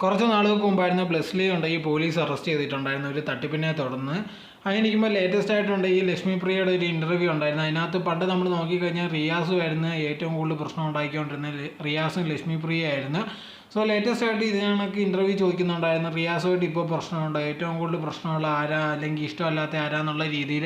കുറച്ച് നാളുകൾക്ക് മുമ്പായിരുന്നു ബ്ലെസ്ലി ഉണ്ടെങ്കിൽ പോലീസ് അറസ്റ്റ് ചെയ്തിട്ടുണ്ടായിരുന്നു ഒരു തട്ടിപ്പിനെ തുടർന്ന് അങ്ങനെ ഇരിക്കുമ്പോൾ ലേറ്റസ്റ്റ് ആയിട്ടുണ്ട് ഈ ലക്ഷ്മി പ്രിയയുടെ ഒരു ഇന്റർവ്യൂ ഉണ്ടായിരുന്നു. അതിനകത്ത് പണ്ട് നമ്മൾ നോക്കിക്കഴിഞ്ഞാൽ റിയാസ് ആയിരുന്നു ഏറ്റവും കൂടുതൽ പ്രശ്നം ഉണ്ടാക്കിക്കൊണ്ടിരുന്നത്. റിയാസും ലക്ഷ്മി പ്രിയ ആയിരുന്നു സോ ലേറ്റസ്റ്റ് ആയിട്ട് ഇതിനൊക്കെ ഇന്റർവ്യൂ ചോദിക്കുന്നുണ്ടായിരുന്നു. റിയാസുമായിട്ട് ഇപ്പോൾ പ്രശ്നമുണ്ട്? ഏറ്റവും കൂടുതൽ പ്രശ്നമുള്ള ആരാ? അല്ലെങ്കിൽ ഇഷ്ടമല്ലാത്ത ആരാന്നുള്ള രീതിയിൽ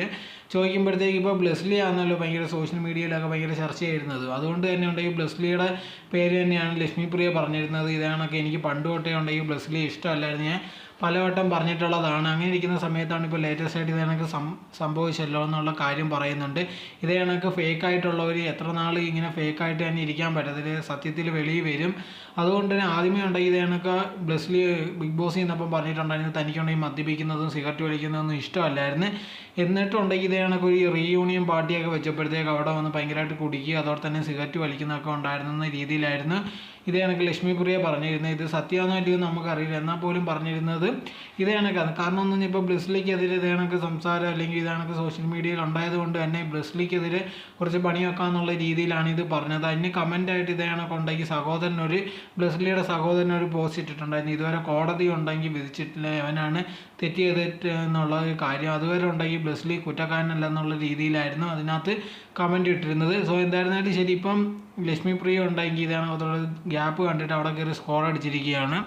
ചോദിക്കുമ്പോഴത്തേക്ക് ഇപ്പോൾ ബ്ലെസ്ലി ആണല്ലോ ഭയങ്കര സോഷ്യൽ മീഡിയയിലൊക്കെ ഭയങ്കര ചർച്ച ചെയ്യുന്നത് അതുകൊണ്ട് തന്നെ ഉണ്ടെങ്കിൽ ബ്ലെസ്ലിയുടെ പേര് തന്നെയാണ് ലക്ഷ്മി പ്രിയ പറഞ്ഞിരുന്നത്. ഇതാണൊക്കെ എനിക്ക് പണ്ട് തൊട്ടേ ഉണ്ടെങ്കിൽ ബ്ലെസ്ലി ഇഷ്ടമല്ലായിരുന്നു. ഞാൻ പലവട്ടം പറഞ്ഞിട്ടുള്ളതാണ്. അങ്ങനെ ഇരിക്കുന്ന സമയത്താണ് ഇപ്പോൾ ലേറ്റസ്റ്റ് ആയിട്ട് ഇത് കണക്ക് സംഭവിച്ചല്ലോ എന്നുള്ള കാര്യം പറയുന്നുണ്ട്. ഇതേ കണക്ക് ഫേക്ക് ആയിട്ടുള്ളവർ എത്ര നാൾ ഇങ്ങനെ ഫേക്ക് ആയിട്ട് തന്നെ ഇരിക്കാൻ പറ്റത്തില്ല. സത്യത്തിൽ വെളിയിൽ വരും. അതുകൊണ്ട് തന്നെ ആദ്യമേ ഉണ്ടെങ്കിൽ ഇത് കണക്ക് ബ്ലെസ്ലി ബിഗ് ബോസ് ചെയ്യുന്നപ്പം പറഞ്ഞിട്ടുണ്ടായിരുന്നു തനിക്കുണ്ടെങ്കിൽ മദ്യപിക്കുന്നതും സിഗരറ്റ് വലിക്കുന്നതൊന്നും ഇഷ്ടമല്ലായിരുന്നു. എന്നിട്ടുണ്ടെങ്കിൽ ഇത് കണക്ക് ഒരു റീയൂണിയൻ പാർട്ടിയൊക്കെ വെച്ചപ്പോഴത്തേക്ക് അവിടെ വന്ന് ഭയങ്കരമായിട്ട് കുടിക്കുക അതോടെ തന്നെ സിഗരറ്റ് വലിക്കുന്നതൊക്കെ ഉണ്ടായിരുന്ന രീതിയിലായിരുന്നു. ഇത് കണക്ക് ലക്ഷ്മി പ്രിയ പറഞ്ഞിരുന്നത്. ഇത് സത്യമാണോ അല്ലയോ നമുക്കറിയില്ല. എന്നാൽ പോലും പറഞ്ഞിരുന്നത് ഇത് കണക്കാണ്. കാരണം ഒന്നും ഇപ്പോൾ ബ്രസ്ലിക്കെതിരെ ഇത് കണക്ക് സംസാരം അല്ലെങ്കിൽ ഇത് കണക്ക് സോഷ്യൽ മീഡിയയിൽ ഉണ്ടായത് കൊണ്ട് തന്നെ ബ്രസ്ലിക്കെതിരെ കുറച്ച് പണി വെക്കാന്നുള്ള രീതിയിലാണ് ഇത് പറഞ്ഞത്. അതിന് കമന്റായിട്ട് ഇത് കണക്ക് ഉണ്ടെങ്കിൽ സഹോദരനൊരു ബ്ലെസ്ലിയുടെ സഹോദരനൊരു പോസ്റ്റ് ഇട്ടിട്ടുണ്ടായിരുന്നു. ഇതുവരെ കോടതി ഉണ്ടെങ്കിൽ വിധിച്ചിട്ടില്ല അവനാണ് തെറ്റ് ചെയ്തിട്ട് എന്നുള്ള കാര്യം. അതുവരെ ഉണ്ടെങ്കിൽ ബ്ലെസ്ലി കുറ്റക്കാരനല്ല എന്നുള്ള രീതിയിലായിരുന്നു അതിനകത്ത് കമന്റ് ഇട്ടിരുന്നത്. സോ എന്തായിരുന്നാലും ശരി. ഇപ്പം ലക്ഷ്മി പ്രിയ ഉണ്ടെങ്കിൽ ഇതാണ് അതുള്ള ഗ്യാപ്പ് കണ്ടിട്ട് അവിടെ കയറി സ്കോർ അടിച്ചിരിക്കുകയാണ്.